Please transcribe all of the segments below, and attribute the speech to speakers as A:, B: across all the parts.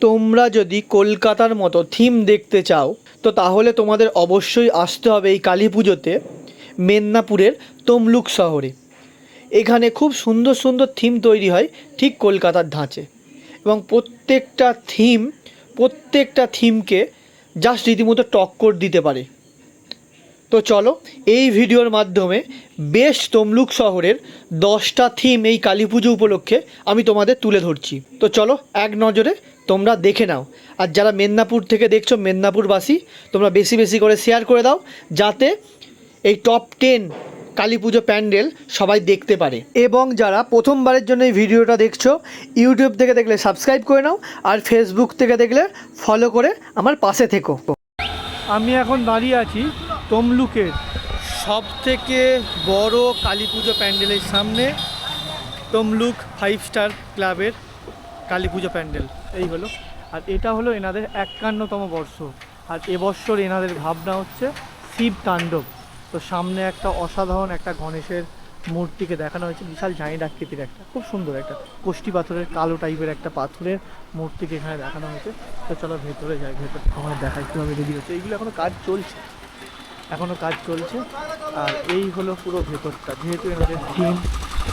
A: তোমরা যদি কলকাতার মতো থিম দেখতে চাও, তো তাহলে তোমাদের অবশ্যই আসতে হবে এই কালী পুজোতে মেদিনীপুরের তমলুক শহরে। এখানে খুব সুন্দর সুন্দর থিম তৈরি হয় ঠিক কলকাতার ধাঁচে। এবং প্রত্যেকটা থিম, প্রত্যেকটা থিমকে জাস্ট রীতিমতো টক্কর দিতে পারে। তো চলো, এই ভিডিওর মাধ্যমে বেশ তমলুক শহরের দশটা থিম এই কালী পুজো উপলক্ষে আমি তোমাদের তুলে ধরছি। তো চলো, এক নজরে তোমরা দেখে নাও। আর যারা মেদিনীপুর থেকে দেখছ, মেদিনীপুরবাসী, তোমরা বেশি বেশি করে শেয়ার করে দাও, যাতে এই টপ টেন কালী পুজো প্যান্ডেল সবাই দেখতে পারে। এবং যারা প্রথমবারের জন্য এই ভিডিওটা দেখছ, ইউটিউব থেকে দেখলে সাবস্ক্রাইব করে নাও, আর ফেসবুক থেকে দেখলে ফলো করে আমার পাশে থেকো। আমি এখন দাঁড়িয়ে আছি তমলুকের সব থেকে বড় কালী পুজো প্যান্ডেলের সামনে তমলুক ফাইভ স্টার ক্লাবের কালী পুজো প্যান্ডেল। এই হলো। আর এটা হলো এনাদের একান্নতম বর্ষ। আর এবছর এনাদের ভাবনা হচ্ছে শিব তাণ্ডব। তো সামনে একটা অসাধারণ একটা গণেশের মূর্তিকে দেখানো হয়েছে, বিশাল জাইন্ট আকৃতির একটা, খুব সুন্দর একটা কোষ্টি পাথরের, কালো টাইপের একটা পাথরের মূর্তিকে এখানে দেখানো হয়েছে। তো চলো ভেতরে যাই, ভেতর তোমার দেখাই কীভাবে রেডি হচ্ছে। এইগুলো এখনও কাজ চলছে। এখনও কাজ চলছে। আর এই হলো পুরো ভেতরটা, যেহেতু এনাদের থিম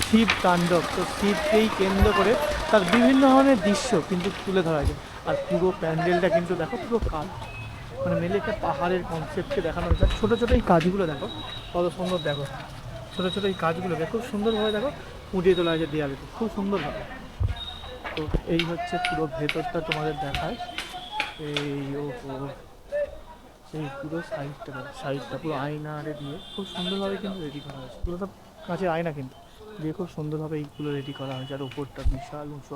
A: শিব তাণ্ডব, তো শিবকেই কেন্দ্র করে তার বিভিন্ন ধরনের দৃশ্য কিন্তু তুলে ধরা যায় আর পুরো প্যান্ডেলটা কিন্তু দেখো, পুরো কাজ মানে মেলে একটা পাহাড়ের কনসেপ্টকে দেখানো হয়েছে। ছোটো ছোটো এই কাজগুলো দেখো, কত সুন্দর দেখো। ছোটো ছোটো এই কাজগুলোকে খুব সুন্দরভাবে দেখো ফুটিয়ে তোলা হয়েছে দেয়ালেতে খুব সুন্দরভাবে। তো এই হচ্ছে পুরো ভেতরটা তোমাদের দেখায়। এই ও এই পুরো সাইডটা সাইডটা, পুরো আয়নারে দিয়ে খুব সুন্দরভাবে কিন্তু রেডি করা হয়েছে। পুরোটা কাছে আয়না কিন্তু। দিয়ে খুব সুন্দরভাবে এইগুলো রেডি করা হয়েছে। আর ওপরটা বিশাল উঁচু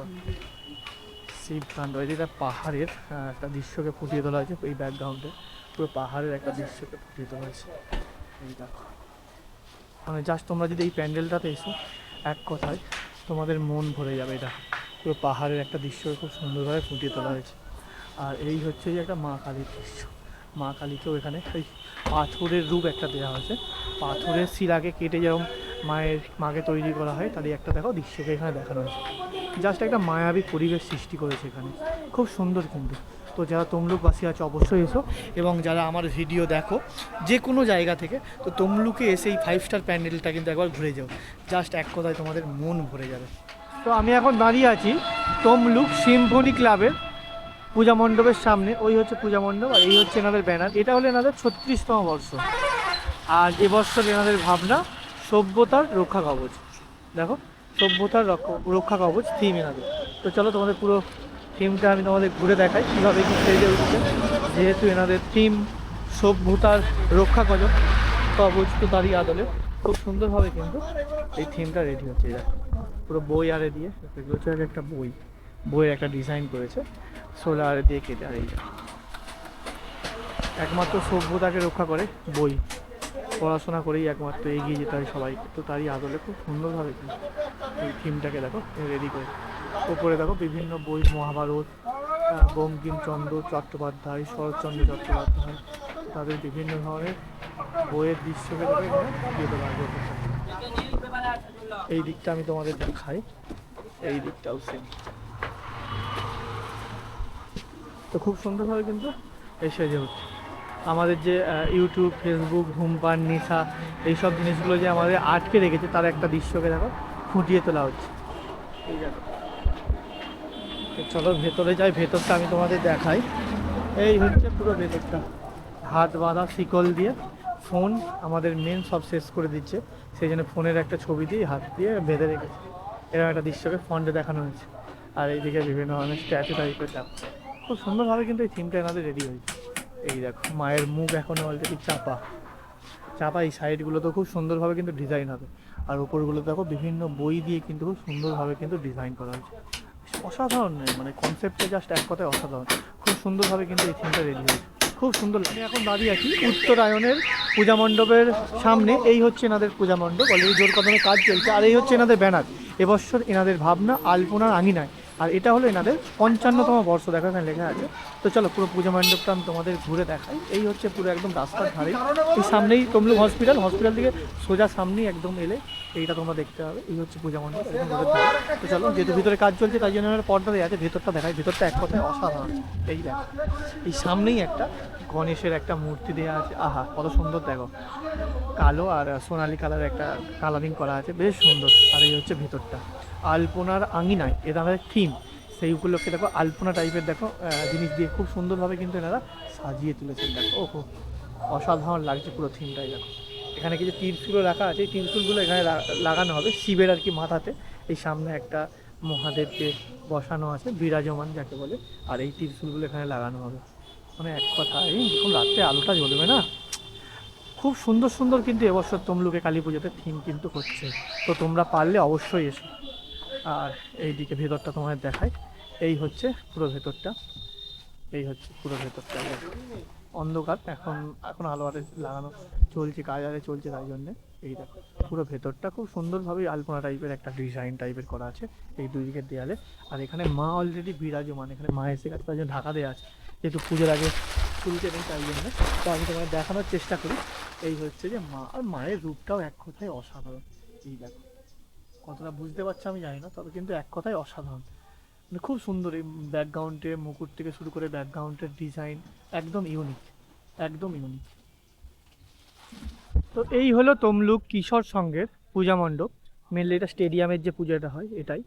A: শিবকাণ্ড এই যেটা পাহাড়ের একটা দৃশ্যকে ফুটিয়ে তোলা হয়েছে এই ব্যাকগ্রাউন্ডে পুরো পাহাড়ের একটা দৃশ্যকে ফুটিয়ে তোলা হয়েছে। এই দেখো। মানে জাস্ট তোমরা যদি এই প্যান্ডেলটাতে এসো, এক কথায় তোমাদের মন ভরে যাবে এটা। পুরো পাহাড়ের একটা দৃশ্যকে খুব সুন্দরভাবে ফুটিয়ে তোলা হয়েছে। আর এই হচ্ছে যে একটা মা কালীর দৃশ্য। মা কালীকেও এখানে ওই পাথরের রূপ একটা দেওয়া হয়েছে। পাথরের শিলাকে কেটে যেরকম মায়ের, মাকে তৈরি করা হয়, তারই একটা দেখো দৃশ্যকে এখানে দেখানো হয়েছে। জাস্ট একটা মায়াবী পরিবেশ সৃষ্টি করেছে এখানে। খুব সুন্দর কিন্তু। তো যারা তমলুকবাসী আছে, অবশ্যই এসো এবং যারা আমার ভিডিও দেখো যে কোনো জায়গা থেকে, তো তমলুকে এসে এই ফাইভ স্টার প্যান্ডেলটা কিন্তু একবার ঘুরে যাও। জাস্ট এক কথায় তোমাদের মন ভরে যাবে। তো আমি এখন দাঁড়িয়ে আছি তমলুক সিম্ফনি ক্লাবের পূজা মণ্ডপের সামনে, ওই হচ্ছে পূজা মণ্ডপ আর এই হচ্ছে এনাদের ব্যানার। এটা হলো এনাদের ছত্রিশতম বর্ষ। আর এবছর এনাদের ভাবনা, সভ্যতার রক্ষা কবচ। দেখো, সভ্যতার রক্ষা কবচ থিম এনাদের। তো চলো তোমাদের পুরো থিমটা আমি তোমাদের ঘুরে দেখাই, কীভাবে কি স্টেজে উঠছে। যেহেতু এনাদের থিম সভ্যতার রক্ষা কবচ কবচ তো তারই আদলে। খুব সুন্দরভাবে কিন্তু এই থিমটা রেডি হচ্ছে। দেখো, পুরো বই আরে দিয়ে, একটা বই, বইয়ের একটা ডিজাইন করেছে। সোলার দিয়ে কেটে আর দেখো। একমাত্র সভ্যতাকে রক্ষা করে বই। পড়াশোনা করেই একমাত্র এগিয়ে যেতে হয় সবাই। তো তারই আদলে খুব সুন্দরভাবে এই থিমটাকে দেখো রেডি করে। ওপরে দেখো বিভিন্ন বই, মহাভারত বঙ্কিমচন্দ্র চট্টোপাধ্যায়, শরৎচন্দ্র চট্টোপাধ্যায়। তাদের বিভিন্ন ধরনের বইয়ের দৃশ্যকে তোলা এই দিকটা আমি তোমাদের দেখাই। এই দিকটাও সেম তো খুব সুন্দরভাবে কিন্তু এই সেজে উঠছে আমাদের যে ইউটিউব ফেসবুক ধূমপান, নেশা, এইসব জিনিসগুলো যে আমাদের আটকে রেখেছে, তার একটা দৃশ্যকে দেখো, ফুটিয়ে তোলা হচ্ছে। দেখো। তো চলো ভেতরে যাই, ভেতরটা আমি তোমাদের দেখাই। এই হচ্ছে পুরো ভেতরটা। হাত বাঁধা, শিকল দিয়ে ফোন আমাদের মেন সব শেষ করে দিচ্ছে। সেই জন্য ফোনের একটা ছবি দিয়ে হাত দিয়ে বেঁধে রেখেছে। এরকম একটা দৃশ্যকে ফন্টে দেখানো হয়েছে। আর এইদিকে বিভিন্ন ধরনের স্ট্যাচু টাইপের দেখো খুব সুন্দরভাবে কিন্তু এই থিমটা এনাদের রেডি হয়েছে। এই দেখো, মায়ের মুখ এখনও অলরেডি চাপা। চাপা এই সাইডগুলো তো খুব সুন্দরভাবে কিন্তু ডিজাইন হবে। আর উপরগুলো দেখো বিভিন্ন বই দিয়ে কিন্তু খুব সুন্দরভাবে কিন্তু ডিজাইন করা হয়েছে। অসাধারণ মানে কনসেপ্টে জাস্ট এক কথায় অসাধারণ। খুব সুন্দরভাবে কিন্তু এই থিমটা রেডি হয়েছে। খুব সুন্দর আমি এখন দাঁড়িয়ে আছি উত্তরায়ণের পূজা মণ্ডপের সামনে। এই হচ্ছে এনাদের পূজা মণ্ডপ। অলরেডি জোর কদমে কাজ চলছে। আর এই হচ্ছে এনাদের ব্যানার। এবছর এনাদের ভাবনা আলপনার আঙিনায়। আর এটা হলো এনাদের পঞ্চান্নতম বর্ষ, দেখো এখানে লেখা আছে। তো চলো পুরো পুজো মণ্ডপটা আমি তোমাদের ঘুরে দেখাই। এই হচ্ছে পুরো একদম রাস্তার ধারে। এই সামনেই তমলুক হসপিটাল হসপিটাল থেকে সোজা সামনেই একদম এলে এইটা তোমরা দেখতে হবে এই হচ্ছে পূজা মণ্ডপ চলো, যেহেতু ভিতরে কাজ চলছে, তাই জন্য আমরা পর্দা দেওয়া আছে, ভেতরটা দেখায় ভেতরটা এক কথায় অসাধারণ। এই দেখো, এই সামনেই একটা গণেশের একটা মূর্তি দেওয়া আছে। আহা, কত সুন্দর, দেখো। কালো আর সোনালি কালার একটা কালারিং করা আছে, বেশ সুন্দর। আর এই হচ্ছে ভেতরটা। আলপনার আঙিনায় এটা আমাদের থিম। সেই উপলক্ষে দেখো, আলপনা টাইপের, দেখো জিনিস দিয়ে খুব সুন্দরভাবে কিন্তু এনারা সাজিয়ে তুলেছেন। দেখো, ওহো, অসাধারণ লাগছে পুরো থিমটাই, দেখো। এখানে কিছু তীরশুলও রাখা আছে। এই তীরশুলগুলো এখানে লাগানো হবে শিবের আর কি মাথাতে। এই সামনে একটা মহাদেবকে বসানো আছে, বিরাজমান যাকে বলে। আর এই তীরশুলগুলো এখানে লাগানো হবে। মানে এক কথা, এই যখন রাত্রে আলোটা জ্বলবে না? খুব সুন্দর সুন্দর কিন্তু এবছর তমলুকে কালী পুজোতে থিম কিন্তু হচ্ছে। তো তোমরা পারলে অবশ্যই এসো। আর এইদিকে ভেতরটা তোমাদের দেখায় এই হচ্ছে পুরো ভেতরটা। এই হচ্ছে পুরো ভেতরটা। অন্ধকার, এখন এখন আলো আলো লাগানো চলছে, কাজ আরে চলছে তাই জন্যে। এই দেখো, পুরো ভেতরটা খুব সুন্দরভাবে আলপনা টাইপের একটা ডিজাইন টাইপের করা আছে এই দুই দিকের দেয়ালে। আর এখানে মা অলরেডি বিরাজমান, এখানে মা এসে গেছে, তার জন্য ঢাকা দেওয়া আছে, যেহেতু পুজোর আগে তুলতে নেই তাই জন্য। তো আমি তোমাকে দেখানোর চেষ্টা করি, এই হচ্ছে যে মা, আর মায়ের রূপটাও এক কথায় অসাধারণ। এই দেখো, কতটা বুঝতে পারছ আমি জানি না, তবে কিন্তু এক কথায় অসাধারণ। মানে খুব সুন্দর এই ব্যাকগ্রাউন্ডে মুকুট থেকে শুরু করে ব্যাকগ্রাউন্ডের ডিজাইন একদম ইউনিক একদম ইউনিক তো এই হলো তমলুক কিশোর সংঘের পূজা মণ্ডপ মেনলি এটা স্টেডিয়ামের যে পূজাটা হয় এটাই,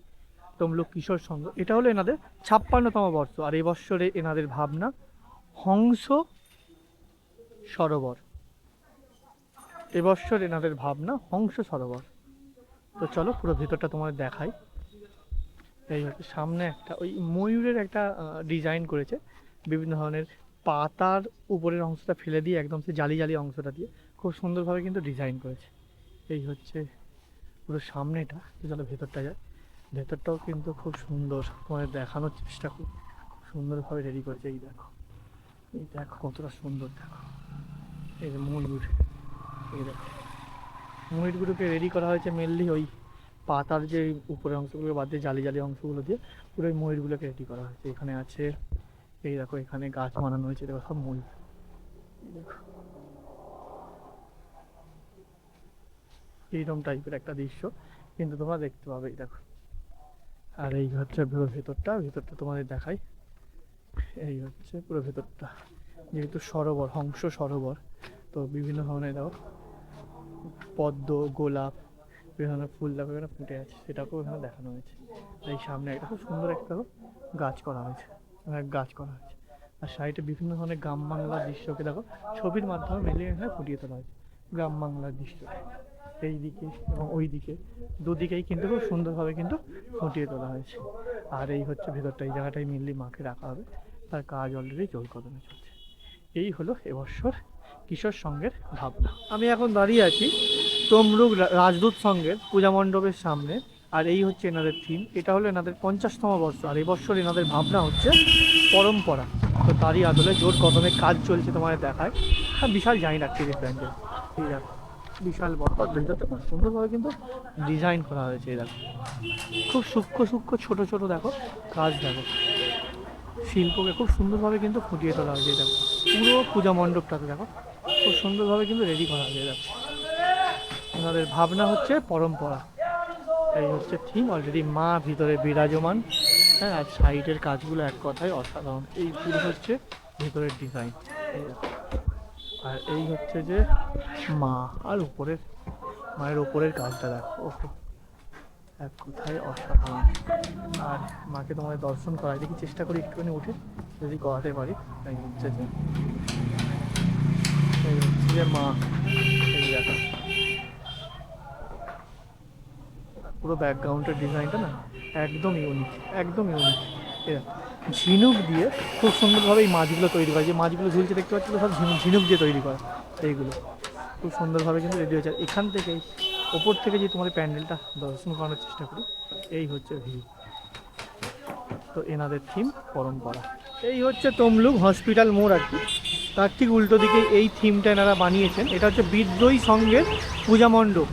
A: তমলুক কিশোর সংঘ। এটা হলো এনাদের ছাপ্পান্নতম বর্ষ, আর এই বৎসরে এনাদের ভাবনা হংস সরোবর। এবছর এনাদের ভাবনা হংস সরোবর। তো চলো পুরো ভিতরটা তোমাদের দেখাই। এই হচ্ছে সামনে একটা, ওই ময়ূরের একটা ডিজাইন করেছে। বিভিন্ন ধরনের পাতার উপরের অংশটা ফেলে দিয়ে একদম সে জালি জালি অংশটা দিয়ে খুব সুন্দরভাবে কিন্তু ডিজাইন করেছে। এই হচ্ছে পুরো সামনেটা তো চলো ভেতরটা যায় ভেতরটাও কিন্তু খুব সুন্দর। তোমাদের দেখানোর চেষ্টা খুব সুন্দরভাবে রেডি করেছে। এই দেখো। এই দেখো কতটা সুন্দর। দেখো। এই যে ময়ূর। এই দেখো। ময়ূরগুলোকে রেডি করা হয়েছে মেনলি ওই পাতার যে উপরের অংশগুলো বাদ দিয়ে জালি জালি অংশগুলো দিয়ে পুরো ওই ময়ূরগুলোকে রেডি করা হয়েছে। এখানে আছে, এই দেখো এখানে গাছ বানানো হয়েছে দেখো সব ময়ূর। এইরকম টাইপের একটা দৃশ্য, কিন্তু তোমরা দেখতে পাবে, এই দেখো। আর এই হচ্ছে পুরো ভেতরটা ভেতরটা তোমাদের দেখাই। এই হচ্ছে পুরো ভেতরটা। যেহেতু সরোবর, হংস সরোবর, তো বিভিন্ন ধরনের দেখো, পদ্ম, গোলাপ বিভিন্ন ফুল দেখো এখানে ফুটে আছে, সেটাকেও এখানে দেখানো হয়েছে। এই সামনে একটা খুব সুন্দর একটা গাছ করা হয়েছে গাছ করা হয়েছে। আর সাইডে বিভিন্ন ধরনের গ্রাম বাংলার দৃশ্যকে দেখো, ছবির মাধ্যমে মেলে এখানে ফুটিয়ে তোলা হয়েছে, গ্রাম বাংলার দৃশ্য। এই দিকে এবং ওই দিকে দুদিকেই কিন্তু খুব সুন্দরভাবে কিন্তু ফুটিয়ে তোলা হয়েছে। আর এই হচ্ছে ভেতরটা, এই জায়গাটাই মেনলি মাকে রাখা হবে, তার কাজ অলরেডি জোর কদমে চলছে। এই হলো এবছর কিশোর সঙ্গের ভাবনা। আমি এখন দাঁড়িয়ে আছি তমরুক রাজদূত সঙ্গের পূজা মণ্ডপের সামনে, আর এই হচ্ছে এনাদের থিম এটা হলো এনাদের পঞ্চাশতম বর্ষ, আর এই বছর এনাদের ভাবনা হচ্ছে পরম্পরা। তো তারই আদলে জোর কদমে কাজ চলছে তোমাদের দেখায়। হ্যাঁ বিশাল জানি না টিভি ব্র্যান্ডের এই দেখো, বিশাল বড় সুন্দরভাবে কিন্তু ডিজাইন করা হয়েছে এই দেখো। খুব সূক্ষ্ম সূক্ষ্ম, ছোট ছোট দেখো কাজ দেখো। শিল্পকে খুব সুন্দরভাবে কিন্তু ফুটিয়ে তোলা হয়েছে দেখো। পুরো পূজা মণ্ডপটাতে দেখো। খুব সুন্দরভাবে কিন্তু রেডি করা হয়ে দেখো ওনাদের ভাবনা হচ্ছে পরম্পরা। এই হচ্ছে থিম অলরেডি মা ভিতরে বিরাজমান। হ্যাঁ আর সাইডের কাজগুলো এক কথায় অসাধারণ। এই পুরো হচ্ছে ভিতরের ডিজাইন আর এই হচ্ছে যে মা, আর উপরের, মায়ের উপরের কাজটা দেখো। ওহো এক কথায় অসাধারণ। আর মাকে তোমাদের দর্শন করাই। দেখি চেষ্টা করি একটুখানি উঠে, যদি করাতে পারি। এই হচ্ছে যে পুরো ব্যাকগ্রাউন্ডের ডিজাইনটা না একদম ইউনিক একদম ইউনিক ঝিনুক দিয়ে খুব সুন্দরভাবে এই মাছগুলো তৈরি করা। যে মাছগুলো ঝুলছে, দেখতে পাচ্ছি সব ঝিনুক দিয়ে তৈরি করা এইগুলো। খুব সুন্দরভাবে কিন্তু রেডি হয়েছে। এখান থেকে, ওপর থেকে যে তোমাদের প্যান্ডেলটা দর্শন করানোর চেষ্টা করি, এই হচ্ছে ভিউ তো এনাদের থিম পরম্পরা। এই হচ্ছে তমলুক হসপিটাল মোড় আর কি। তার ঠিক উল্টো দিকে এই থিমটা এনারা বানিয়েছেন। এটা হচ্ছে বিদ্রোহী সঙ্গের পূজা মণ্ডপ।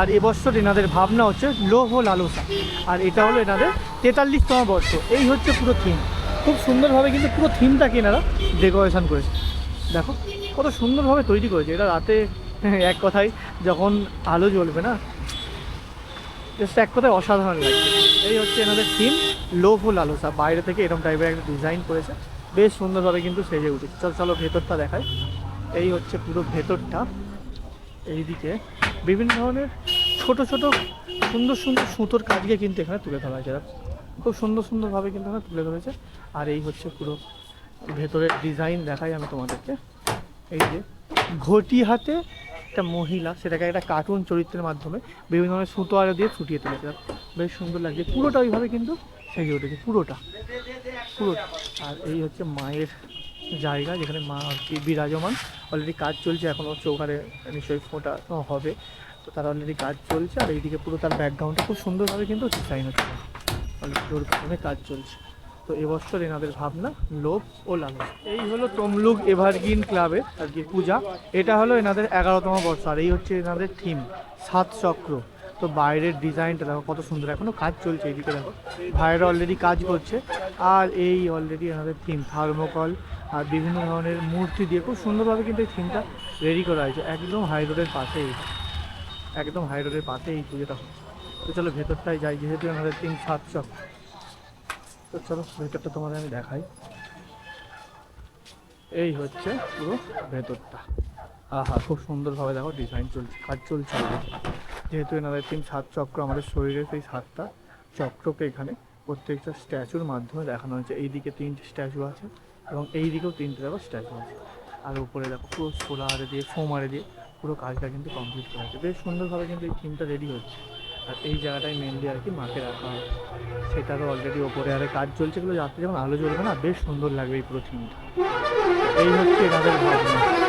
A: আর এবছর এনাদের ভাবনা হচ্ছে লোহ লালসা। আর এটা হলো এনাদের তেতাল্লিশতম বর্ষ। এই হচ্ছে পুরো থিম। খুব সুন্দরভাবে কিন্তু পুরো থিমটাকে এনারা ডেকোরেশন করেছে দেখো, কত সুন্দরভাবে তৈরি করেছে। এটা রাতে এক কথায় যখন আলো জ্বলবে না জাস্ট এক কথায় অসাধারণ লাগছে। এই হচ্ছে এনাদের থিম লোভ লালসা। বাইরে থেকে এরকম টাইপের একটা ডিজাইন করেছে। বেশ সুন্দরভাবে কিন্তু সেজে উঠেছে। চল, চলো ভেতরটা দেখাই। এই হচ্ছে পুরো ভেতরটা। এইদিকে বিভিন্ন ধরনের ছোট ছোট, সুন্দর সুন্দর সুতোর কাজকে কিন্তু এখানে তুলে ধরা হয়েছে। খুব সুন্দর, সুন্দরভাবে কিন্তু এখানে তুলে ধরেছে আর এই হচ্ছে পুরো ভেতরের ডিজাইন দেখাই আমি তোমাদেরকে। এই যে ঘটি হাতে একটা মহিলা, সেটাকে একটা কার্টুন চরিত্রের মাধ্যমে বিভিন্ন ধরনের সুতো আরে দিয়ে ফুটিয়ে তুলেছে। বেশ সুন্দর লাগছে। পুরোটা ওইভাবে কিন্তু সেজে উঠেছে, পুরোটা। পুরোটা আর এই হচ্ছে মায়ের জায়গা, যেখানে মা কি বিরাজমান। অলরেডি কাজ চলছে এখনও চৌকারে নিশ্চয়ই ফোটা হবে। তো তার অলরেডি কাজ চলছে, আর এইদিকে পুরো তার ব্যাকগ্রাউন্ডটা খুব সুন্দরভাবে কিন্তু ডিজাইন হচ্ছে। অলরেডি ওর কাজ চলছে। তো এবছর এনাদের ভাবনা লোভ ও লালন। এই হলো তমলুক এভারগ্রিন ক্লাবের আর কি পূজা। এটা হলো এনাদের এগারোতম বর্ষ, আর এই হচ্ছে এনাদের থিম সাত চক্র। তো বাইরের ডিজাইনটা দেখো, কত সুন্দর, এখনও কাজ চলছে এইদিকে দেখো। ভাইয়েরা অলরেডি কাজ করছে, আর এই অলরেডি এনাদের থিম থার্মোকল, আর বিভিন্ন ধরনের মূর্তি দিয়ে খুব সুন্দরভাবে কিন্তু এই থিমটা রেডি করা হয়েছে, একদম হাই রোডের পাশেই। একদম হাই রোডের এই পুজোটা তো চলো ভেতরটায় যাই, যেহেতু এনাদের তিন সাত চক্র। তো চলো, ভেতরটা তোমাদের আমি দেখাই। এই হচ্ছে পুরো ভেতরটা। আহা, খুব সুন্দরভাবে দেখো ডিজাইন চলছে, কাজ চলছে। যেহেতু এনাদের তিন সাত চক্র, আমাদের শরীরের সেই সাতটা চক্রকে এখানে প্রত্যেকটা স্ট্যাচুর মাধ্যমে দেখানো হয়েছে। এইদিকে তিনটে স্ট্যাচু আছে এবং এই দিকেও তিনটে দেখো স্ট্যাচু আছে। আর উপরে দেখো পুরো সোলারে দিয়ে ফোমারে দিয়ে পুরো কাজটা কিন্তু কমপ্লিট করা হয়েছে। বেশ সুন্দরভাবে কিন্তু এই থিমটা রেডি হচ্ছে আর এই জায়গাটায় মেনলি আর কি মাকে রাখা হয়। সেটারও অলরেডি ওপরে। আরে কাজ চলছে এগুলো রাত্রে যখন আলো জ্বলবে না, বেশ সুন্দর লাগবে এই প্রথমটা থিমটা এই হচ্ছে এনাদের ভাবনা।